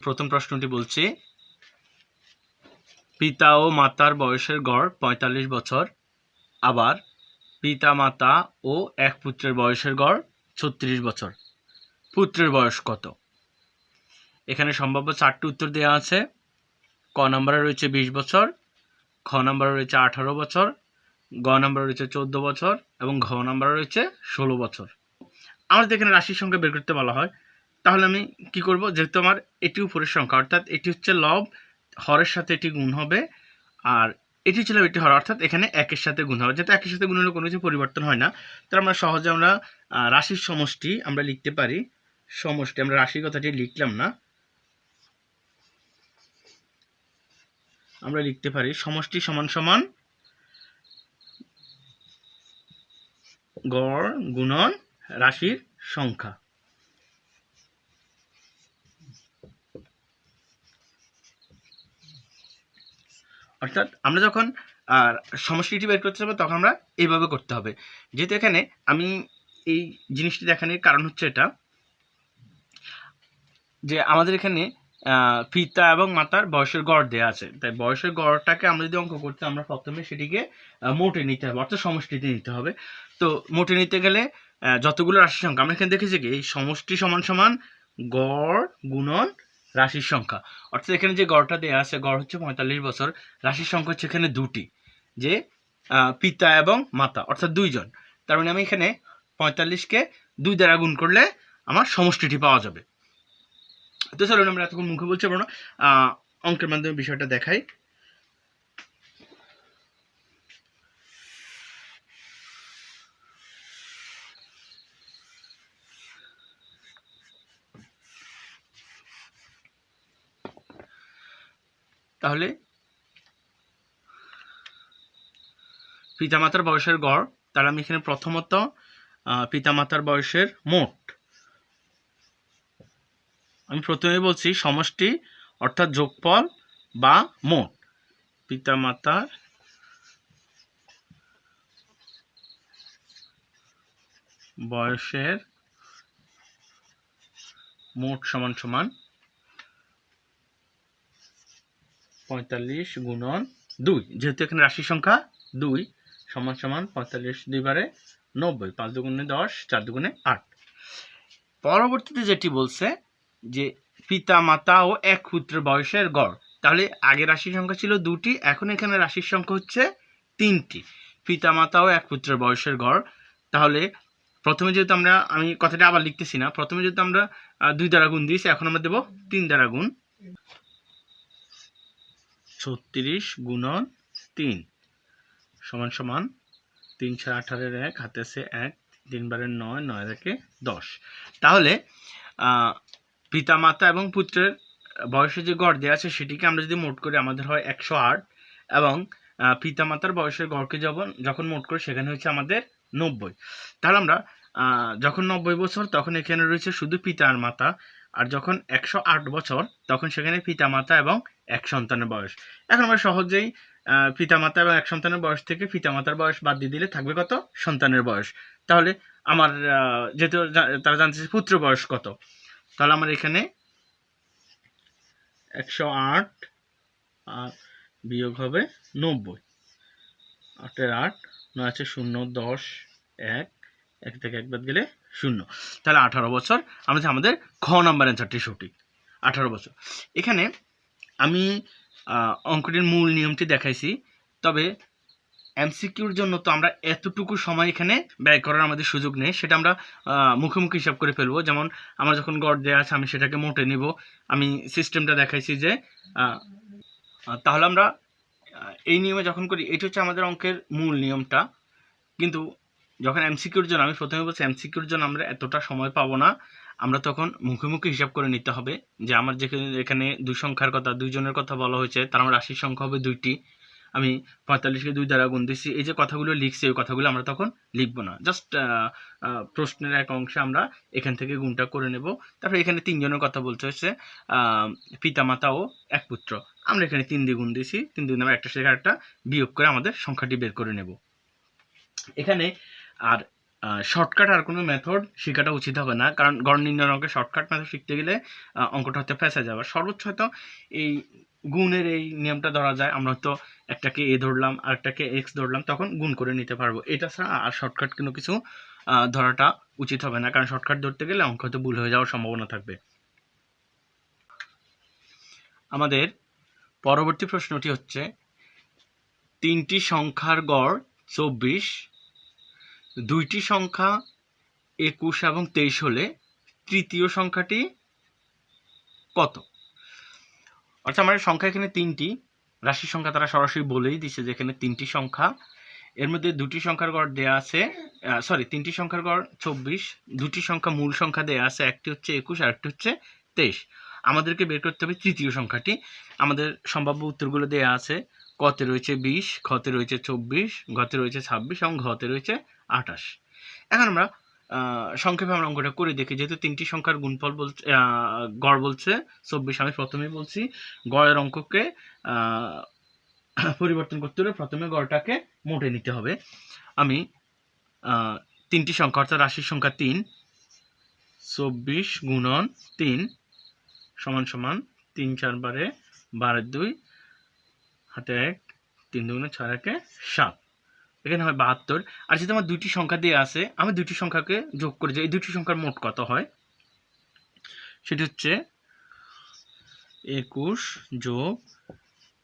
প্রথম প্রশ্নটি বলছি, পিতা ও মাতার বয়সের গড় পঁয়তাল্লিশ বছর, আবার পিতা, মাতা ও এক পুত্রের বয়সের গড় ছত্রিশ বছর। পুত্রের বয়স কত? এখানে সম্ভাব্য চারটি উত্তর দেওয়া আছে। ক নম্বরে রয়েছে বিশ বছর, খ নম্বরে রয়েছে আঠারো বছর, গ নম্বরে রয়েছে চোদ্দ বছর এবং ঘ নম্বরে রয়েছে ষোলো বছর। আমাদের এখানে রাশির সংখ্যা বের করতে বলা হয়। তাহলে আমি কি করব? যেহেতু আমার এটি উপরের সংখ্যা, অর্থাৎ এটি হচ্ছে লব, হরের সাথে এটি গুণ হবে, আর এটি ছিল এটি হর, অর্থাৎ এখানে একের সাথে গুণ হবে। যেহেতু একের সাথে গুণ হলে কোনো কিছু পরিবর্তন হয় না তো আমরা সহজে আমরা রাশির সমষ্টি আমরা লিখতে পারি। সমষ্টি, আমরা রাশির কথাটি লিখলাম না। আমরা লিখতে পারি সমষ্টি সমান সমান গড় গুণন রাশির সংখ্যা। অর্থাৎ আমরা যখন আর সমষ্টিটি বের করতে যাব, তখন আমরা এইভাবে করতে হবে। যেহেতু এখানে আমি এই জিনিসটি দেখানোর কারণ হচ্ছে এটা, যে আমাদের এখানে পিতা এবং মাতার বয়সের গড় দেওয়া আছে। তাই বয়সের গড়টাকে আমরা যদি অঙ্ক করতে, আমরা প্রথমে সেটিকে মোটে নিতে হবে, অর্থাৎ সমষ্টিতে নিতে হবে। তো মোটে নিতে গেলে যতগুলো রাশির সংখ্যা আমরা এখানে দেখেছি কি, এই সমষ্টি সমান সমান গড় গুণন রাশির সংখ্যা। অর্থাৎ এখানে যে গড়টা দেওয়া আছে, গড় হচ্ছে পঁয়তাল্লিশ বছর। রাশির সংখ্যা হচ্ছে এখানে দুটি, যে পিতা এবং মাতা, অর্থাৎ দুইজন। তার মানে আমি এখানে পঁয়তাল্লিশকে দুই দ্বারা গুণ করলে আমার সমষ্টিটি পাওয়া যাবে। তো চলুন আমরা এতক্ষণ মুখে বলছি, আমরা অঙ্কের মাধ্যমে বিষয়টা দেখাই। তাহলে পিতামাতার বয়সের গড়, তাহলে আমি এখানে প্রথমত পিতামাতার বয়সের মোট। আমি প্রথমে বলছি সমষ্টি, অর্থাৎ যোগফল বা মোট। পিতামাতার বয়সের মোট সমান সমান পঁয়তাল্লিশ গুণন দুই। যেহেতু এখানে রাশি সংখ্যা দুই, সমান সমান পঁয়তাল্লিশ দুইবারে নব্বই, পাঁচ দুগুণে দশ, চার দুগুণে আট। পরবর্তীতে যেটি বলছে যে পিতা, মাতা ও এক পুত্রের বয়সের গড়, তাহলে আগে রাশির সংখ্যা ছিল দুটি, এখন এখানে রাশির সংখ্যা হচ্ছে তিনটি। পিতা, মাতা ও এক পুত্রের বয়সের গড়, তাহলে প্রথমে যেহেতু আমরা, আমি কথাটা আবার লিখতেছি না, প্রথমে যেহেতু আমরা দুই দ্বারা গুণ দিয়েছি, এখন আমরা দেবো তিন দ্বারা গুণ। ছত্রিশ গুণন তিন। সমান সমান তিন ছয় আঠারোর এক হাতে আছে এক তিন বারের নয় নয় রেখে দশ। তাহলে পিতা মাতা এবং পুত্রের বয়সে যে গড় দেওয়া আছে সেটিকে আমরা যদি মোট করি আমাদের হয় একশো আট এবং আহ, পিতা মাতার বয়সের গড়কে যখন যখন মোট করি সেখানে হচ্ছে আমাদের নব্বই। তাহলে আমরা যখন নব্বই বছর তখন এখানে রয়েছে শুধু পিতা আর মাতা আর যখন একশো আট বছর তখন সেখানে পিতা মাতা এবং এক সন্তানের বয়স। এখন আমরা সহজেই পিতামাতা এবং এক সন্তানের বয়স থেকে পিতামাতার বয়স বাদ দিয়ে দিলে থাকবে কত? সন্তানের বয়স। তাহলে আমার যেহেতু তারা জানতে পুত্র বয়স কত। তাহলে আমার এখানে একশো আট আর বিয়োগ হবে নব্বই। আটের আট, নয় আছে শূন্য, দশ, এক এক থেকে এক বাদ গেলে শূন্য। তাহলে আঠারো বছর আমাদের আমাদের খ নাম্বার অ্যান্সারটি সঠিক। আঠারো বছর। এখানে আমি অঙ্কটির মূল নিয়মটি দেখাইছি। তবে এমসিকিউর জন্য তো আমরা এতটুকু সময় এখানে ব্যয় করার আমাদের সুযোগ নেই। সেটা আমরা আহ, মুখে মুখে হিসাব করে ফেলব। যেমন আমার যখন গড় দেওয়া আছে আমি সেটাকে মোটে নিব। আমি সিস্টেমটা দেখাইছি যে তাহলে আমরা এই নিয়মে যখন করি এটা হচ্ছে আমাদের অঙ্কের মূল নিয়মটা। কিন্তু যখন এমসিকিউর জন্য আমি প্রথমে বলছি এমসিকিউর জন্য আমরা এতটা সময় পাবো না। আমরা তখন মুখে মুখে হিসাব করে নিতে হবে যে আমার যেখানে, এখানে দুই সংখ্যার কথা, দুইজনের কথা বলা হয়েছে, তার আমার রাশির সংখ্যা হবে দুইটি। আমি পঁয়তাল্লিশকে দুই দ্বারা গুণ দিচ্ছি এই যে কথাগুলো লিখছি ওই কথাগুলো আমরা তখন লিখব না। জাস্ট প্রশ্নের এক অংশে আমরা এখান থেকে গুণটা করে নেব। তারপরে এখানে তিনজনের কথা বলতে হচ্ছে পিতা মাতা ও এক পুত্র। আমরা এখানে তিন দিয়ে গুণ দিয়েছি তিন দিয়ে আমরা একটা থেকে একটা বিয়োগ করে আমাদের সংখ্যাটি বের করে নেব। এখানে আর শর্টকাট আর কোনো মেথড শেখাটা উচিত হবে না। কারণ গড় নির্ণয় অঙ্কের শর্টকাট মেথড শিখতে গেলে অঙ্কটা হতে ফেসে যাবে। সর্বোচ্চ হয়তো এই গুণের এই নিয়মটা ধরা যায়। আমরা হয়তো একটাকে এ ধরলাম আর একটাকে এক্স ধরলাম, তখন গুণ করে নিতে পারব। এটা ছাড়া আর শর্টকাট কোনো কিছু ধরাটা উচিত হবে না। কারণ শর্টকাট ধরতে গেলে অঙ্ক হয়তো ভুল হয়ে যাওয়ার সম্ভাবনা থাকবে। আমাদের পরবর্তী প্রশ্নটি হচ্ছে, তিনটি সংখ্যার গড় চব্বিশ দুইটি সংখ্যা একুশ এবং তেইশ হলে তৃতীয় সংখ্যাটি কত? অর্থাৎ আমার সংখ্যা এখানে তিনটি। রাশির সংখ্যা তারা সরাসরি বলেই দিছে যে এখানে তিনটি সংখ্যা। এর মধ্যে দুটি সংখ্যার গড় দেয়া আছে সরি তিনটি সংখ্যার গড় চব্বিশ। দুটি সংখ্যা মূল সংখ্যা দেয়া আছে, একটি হচ্ছে একুশ আর একটি হচ্ছে তেইশ। আমাদেরকে বের করতে হবে তৃতীয় সংখ্যাটি। আমাদের সম্ভাব্য উত্তরগুলো দেয়া আছে, কতে রয়েছে বিশ খতে রয়েছে চব্বিশ, ঘতে রয়েছে ছাব্বিশ এবং ঘতে রয়েছে আঠাশ। এখন আমরা সংক্ষেপে আমরা অঙ্কটা করে দেখি। যেহেতু তিনটি সংখ্যার গুণফল বলছে গড় বলছে, চব্বিশ আমি প্রথমেই বলছি, গড়ের অঙ্ককে পরিবর্তন করতে হলে প্রথমে গড়টাকে মোটে নিতে হবে। আমি তিনটি সংখ্যা, অর্থাৎ রাশির সংখ্যা তিন, চব্বিশ গুণন তিন, সমান সমান তিন চার বারে বারের দুই, হাতে এক, তিন দুগুণে ছয় একে সাত। এখানে হয় বাহাত্তর। আর যদি আমার দুইটি সংখ্যা দিয়ে আছে, আমি দুইটি সংখ্যাকে যোগ করে যাই। এই দুইটি সংখ্যার মোট কত হয়? সেটি হচ্ছে একুশ যোগ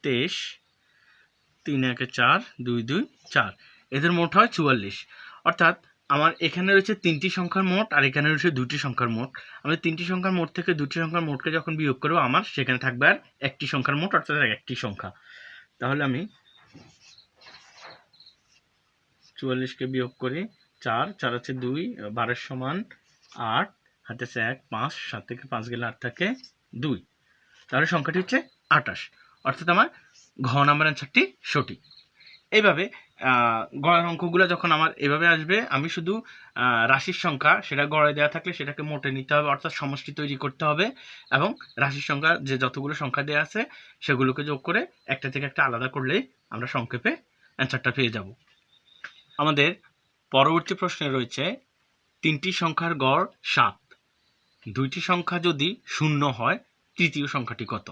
তেইশ, তিন একে চার, দুই দুই, চার। এদের মোট হয় চুয়াল্লিশ। অর্থাৎ আমার এখানে রয়েছে তিনটি সংখ্যার মোট আর এখানে রয়েছে দুটি সংখ্যার মোট। আমি তিনটি সংখ্যার মোট থেকে দুটি সংখ্যার মোটকে যখন বিয়োগ করব, আমার সেখানে থাকবে আর একটি সংখ্যার মোট, অর্থাৎ একটি সংখ্যা। তাহলে আমি চুয়াল্লিশকে বিয়োগ করি চার চার হচ্ছে দুই, বারের সমান আট, হাতে আছে এক, পাঁচ, সাত থেকে পাঁচ গেলে আট থাকে দুই। তাহলে সংখ্যাটি হচ্ছে আটাশ। অর্থাৎ আমার ঘ নাম্বার অ্যান্সারটি সঠিক। এইভাবে গড়ের অঙ্কগুলো যখন আমার এভাবে আসবে, আমি শুধু রাশির সংখ্যা, সেটা গড়ে দেওয়া থাকলে সেটাকে মোটে নিতে হবে, অর্থাৎ সমষ্টি তৈরি করতে হবে এবং রাশির সংখ্যা, যে যতগুলো সংখ্যা দেওয়া আছে, সেগুলোকে যোগ করে একটা থেকে একটা আলাদা করলেই আমরা সংক্ষেপে অ্যান্সারটা পেয়ে যাব। আমাদের পরবর্তী প্রশ্নে রয়েছে তিনটি সংখ্যার গড় সাত। দুইটি সংখ্যা যদি শূন্য হয়, তৃতীয় সংখ্যাটি কত?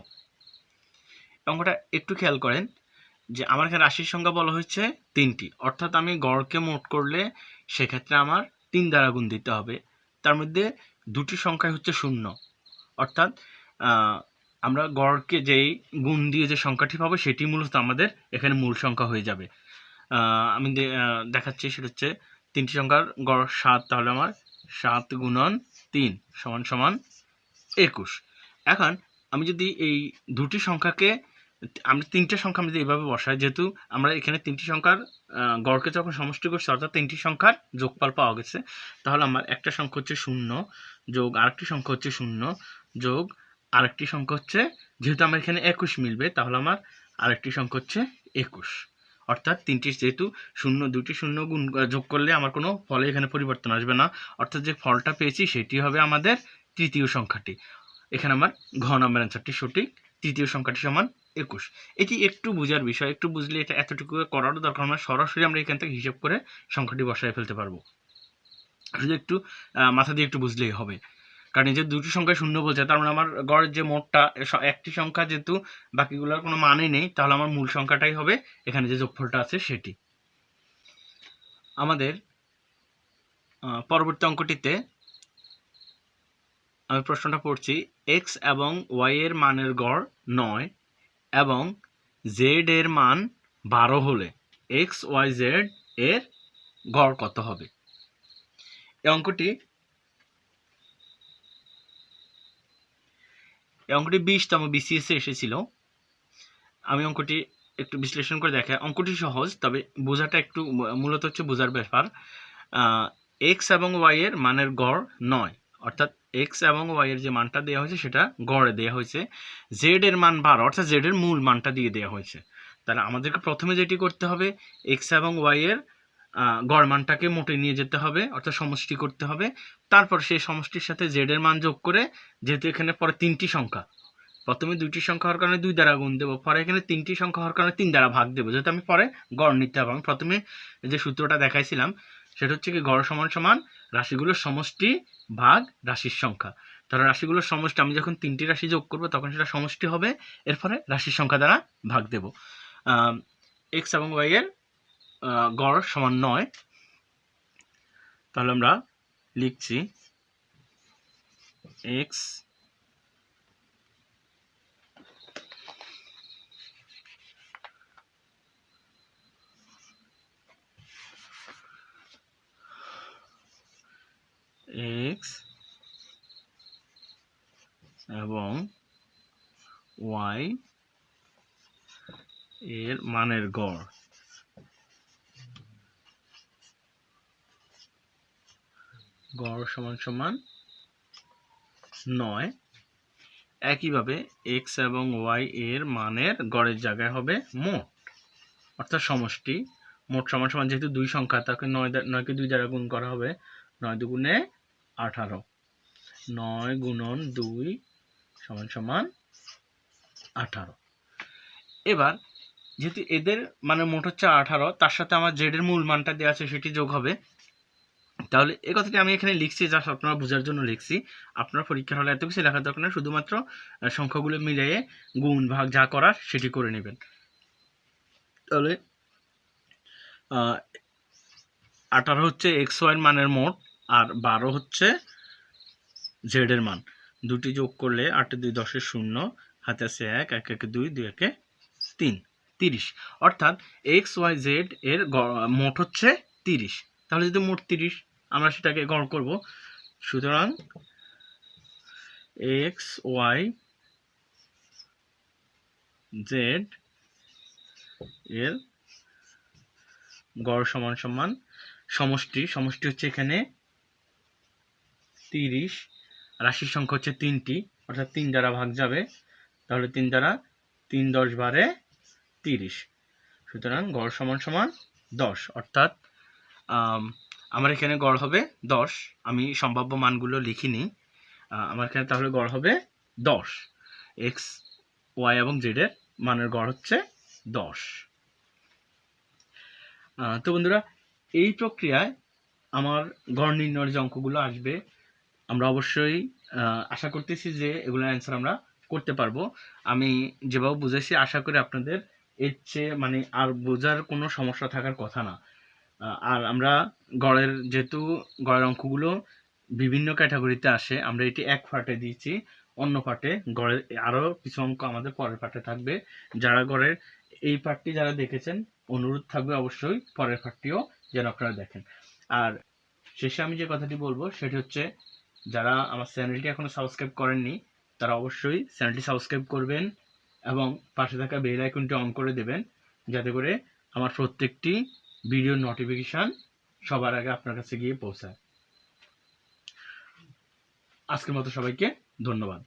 অঙ্কটা একটু খেয়াল করেন যে আমার এখানে রাশির সংখ্যা বলা হয়েছে তিনটি। অর্থাৎ আমি গড়কে মোট করলে সেক্ষেত্রে আমার তিন দ্বারা গুণ দিতে হবে। তার মধ্যে দুটি সংখ্যাই হচ্ছে শূন্য। অর্থাৎ আমরা গড়কে যেই গুণ দিয়ে যে সংখ্যাটি পাবো, সেটি মূলত আমাদের এখানে মূল সংখ্যা হয়ে যাবে। আমি দেখাচ্ছি, সেটা হচ্ছে তিনটি সংখ্যার গড় সাত, তাহলে আমার সাত গুণন তিন সমান সমান একুশ। এখন আমি যদি এই দুটি সংখ্যাকে, আমরা তিনটে সংখ্যা আমি যদি এইভাবে বসাই, যেহেতু আমরা এখানে তিনটি সংখ্যার গড়কে যখন সমষ্টি করছি, অর্থাৎ তিনটি সংখ্যার যোগফল পাওয়া গেছে, তাহলে আমার একটা সংখ্যা হচ্ছে শূন্য যোগ আরেকটি সংখ্যা হচ্ছে শূন্য যোগ আরেকটি সংখ্যা হচ্ছে, যেহেতু আমার এখানে একুশ মিলবে, তাহলে আমার আরেকটি সংখ্যা হচ্ছে একুশ। অর্থাৎ তিনটি যেহেতু শূন্য দুটি শূন্য গুণ যোগ করলে আমার কোনো ফলে এখানে পরিবর্তন আসবে না। অর্থাৎ যে ফলটা পেয়েছি সেটি হবে আমাদের তৃতীয় সংখ্যাটি। এখানে আমার ঘ নম্বর অ্যান্সারটি সঠিক। তৃতীয় সংখ্যাটি সমান একুশ। এটি একটু বোঝার বিষয়? একটু বুঝলে এটা এতটুকু করারও দরকার আমরা সরাসরি আমরা এখান থেকে হিসাব করে সংখ্যাটি বসায় ফেলতে পারব। শুধু একটু মাথা দিয়ে একটু বুঝলেই হবে। কারণ এই যে দুটি সংখ্যা শূন্য বলছে, তার মানে আমার গড়ের যে মোটটা একটি সংখ্যা যেহেতু বাকিগুলোর কোনো মানে নেই, তাহলে আমার মূল সংখ্যাটাই হবে, এখানে যে যোগফলটা আছে সেটি। আমাদের পরবর্তী অঙ্কটিতে আমি প্রশ্নটা পড়ছি এক্স এবং ওয়াই এর মানের গড় নয় এবং জেড এর মান বারো হলে এক্স ওয়াই জেড এর গড় কত হবে? এই অঙ্কটি এই অঙ্কটি বিশতম বিসিএস এসেছিল। আমি অঙ্কটি একটু বিশ্লেষণ করে দেখা অঙ্কটি সহজ, তবে বোঝাটা একটু মূলত হচ্ছে বোঝার ব্যাপার। এক্স এবং ওয়াই এর মানের গড় নয়। অর্থাৎ এক্স এবং ওয়াই এর যে মানটা দেওয়া হয়েছে, সেটা গড়ে দেওয়া হয়েছে। জেড এর মান বারো, অর্থাৎ জেড এর মূল মানটা দিয়ে দেওয়া হয়েছে। তাহলে আমাদেরকে প্রথমে যেটি করতে হবে এক্স এবং ওয়াই এর আহ, গড় মানটাকে মোটে নিয়ে যেতে হবে অর্থাৎ সমষ্টি করতে হবে। তারপর সেই সমষ্টির সাথে জেড এর মান যোগ করে যেহেতু এখানে পরে তিনটি সংখ্যা প্রথমে দুইটি সংখ্যা হওয়ার কারণে দুই দ্বারা গুণ দেবো পরে এখানে তিনটি সংখ্যা হওয়ার কারণে তিন দ্বারা ভাগ দেবো যেহেতু আমি পরে গড় নিতে হবে। আমি প্রথমে যে সূত্রটা দেখাইছিলাম সেটা হচ্ছে কি গড় সমান সমান রাশিগুলোর সমষ্টি ভাগ রাশির সংখ্যা। তাহলে রাশিগুলোর সমষ্টি আমি যখন তিনটি রাশি যোগ করব তখন সেটা সমষ্টি হবে এরপরে রাশির সংখ্যা দ্বারা ভাগ দেব। এক্স এবং ওয়াই এর গড় সমান নয়। তাহলে আমরা লিখছি এক্স এক্স এবং ওয়াই এর মানের গড়। গড় সমান সমান নয়। একইভাবে এক্স এবং ওয়াই এর মানের গড়ের জায়গায় হবে মোট। অর্থাৎ সমষ্টি। মোট সমান সমান যেহেতু দুই সংখ্যা, তাকে নয় নয়কে দুই দ্বারা গুণ করা হবে নয় দুগুণে আঠারো। নয় গুণন দুই সমান সমান আঠারো। এবার, যেহেতু এদের মানে মোট হচ্ছে আঠারো, তার সাথে আমার জেডের মূল মানটা দেওয়া আছে, সেটি যোগ হবে তাহলে এই কথাটি আমি এখানে লিখছি জাস্ট আপনারা বোঝার জন্য লিখছি। আপনার পরীক্ষার হলে এত কিছু লেখার দরকার নেই, শুধুমাত্র সংখ্যাগুলো মিলিয়ে গুণ, ভাগ, যা করার সেটি করে নেবেন। তাহলে আঠারো হচ্ছে এক্স ওয়াইয়ের মানের মোট, আর বারো হচ্ছে জেড এর মান। দুটি যোগ করলে আটে দুই দশে শূন্য, হাতে আছে এক এক, একে দুই দুই, একে তিন, তিরিশ। অর্থাৎ এক্স ওয়াই জেড এর মোট হচ্ছে তিরিশ। তাহলে যদি মোট তিরিশ আমরা সেটাকে গড় করব। সুতরাং এক্স ওয়াই জেড এর গড় সমান সমান সমষ্টি। সমষ্টি হচ্ছে এখানে তিরিশ, রাশির সংখ্যা হচ্ছে তিনটি, অর্থাৎ তিন দ্বারা ভাগ যাবে, তাহলে তিন দ্বারা তিন দশ বারে তিরিশ। সুতরাং গড় সমান সমান দশ, অর্থাৎ আমার এখানে গড় হবে দশ। আমি সম্ভাব্য মানগুলো লিখিনি। আমার এখানে তাহলে গড় হবে দশ। এক্স ওয়াই এবং জেডের মানের গড় হচ্ছে দশ। তো বন্ধুরা, এই প্রক্রিয়ায় আমার গড় নির্ণয়ের যে অঙ্কগুলো আসবে, আমরা অবশ্যই আশা করতেছি যে এগুলোর অ্যান্সার আমরা করতে পারব। আমি যেভাবে বুঝেছি, আশা করি আপনাদের এর চেয়ে মানে আর বোঝার কোনো সমস্যা থাকার কথা না। আর আমরা গড়ের যেহেতু গড়ের অঙ্কগুলো বিভিন্ন ক্যাটাগরিতে আসে, আমরা এটি এক পার্টে দিয়েছি। অন্য পার্টে গড়ের আরও কিছু অঙ্ক আমাদের পরের পার্টে থাকবে। যারা গড়ের এই পার্টটি যারা দেখেছেন, অনুরোধ থাকবে অবশ্যই পরের পার্টটিও যেন আপনারা দেখেন। আর শেষে আমি যে কথাটি বলব, সেটি হচ্ছে যারা আমার চ্যানেলটি এখনও সাবস্ক্রাইব করেননি, তারা অবশ্যই চ্যানেলটি সাবস্ক্রাইব করবেন এবং পাশে থাকা বেল আইকনটি অন করে দেবেন, যাতে করে আমার প্রত্যেকটি ভিডিও নোটিফিকেশান সবার আগে আপনার কাছে গিয়ে পৌঁছায়। আজকের মতো সবাইকে ধন্যবাদ।